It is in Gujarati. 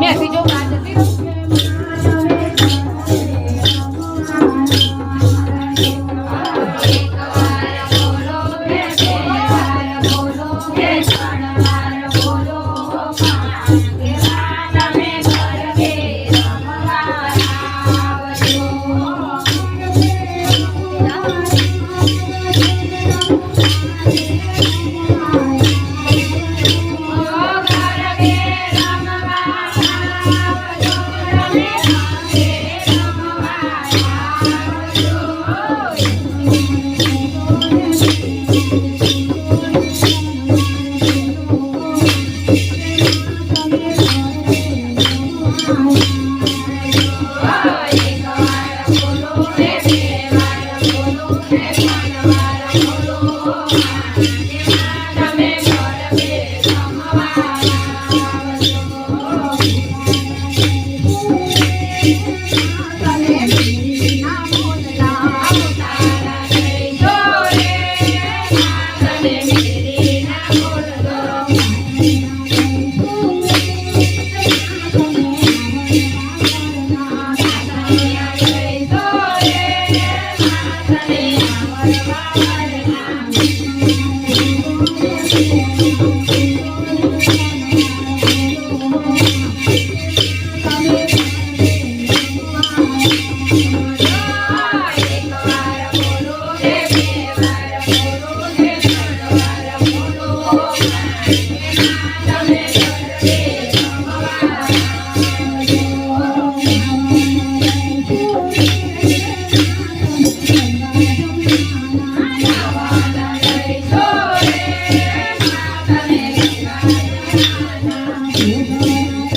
મેસી જો બહાર Yeah. Thank you.